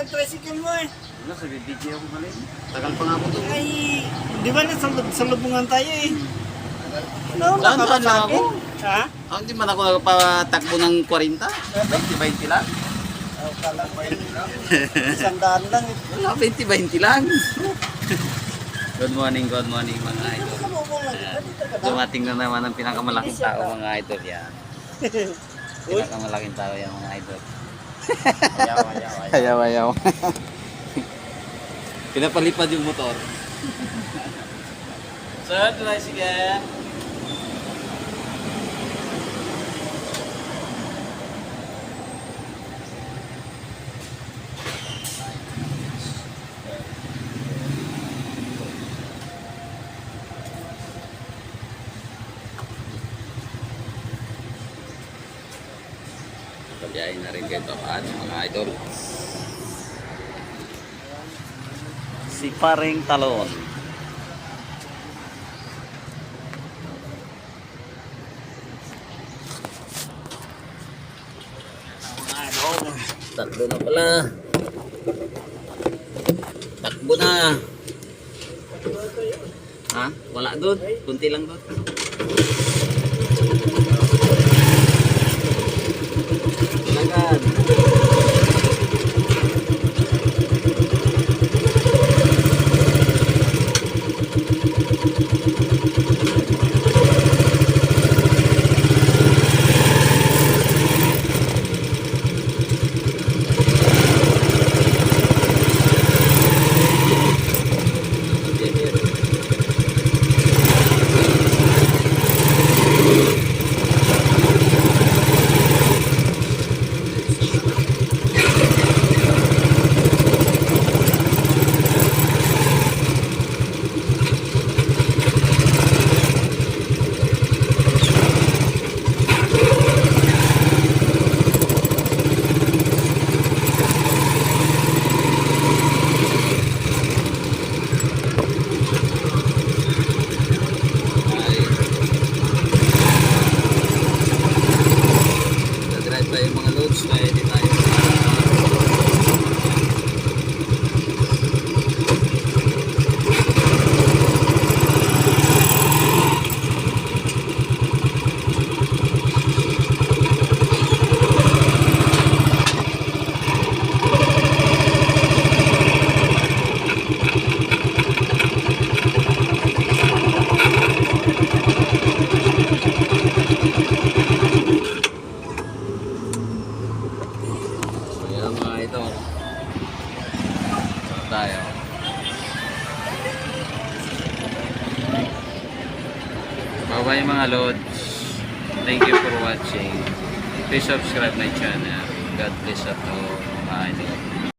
ang tricycle mo eh. Wala, sa video ako mali. Tagal pa nga ako doon. Ay, di ba nasa sa lubungan tayo eh? No, Saan saan lang ako? Ha? Ah, hindi man ako nagpatakbo ng 40. 20-20 lang. Isang daan lang eh. Wala, 20-20 lang. good morning, good morning mga idol. Dumating na naman ang pinakamalaking tao mga idol yan. Pinakamalaking tao yan mga idol. Ayaw, ayaw, ayaw. Ayaw, ayaw. Pinapalipad yung motor. Sir, tricycle. Pabiyahin na rin kayo paano mga idol. Si Paring Talon. Tatlo na pala. Takbo na. Ha? Wala doon. Kunti lang doon. Tayo? Bye-bye mga lods. Thank you for watching. Please subscribe my channel. God bless at all idol.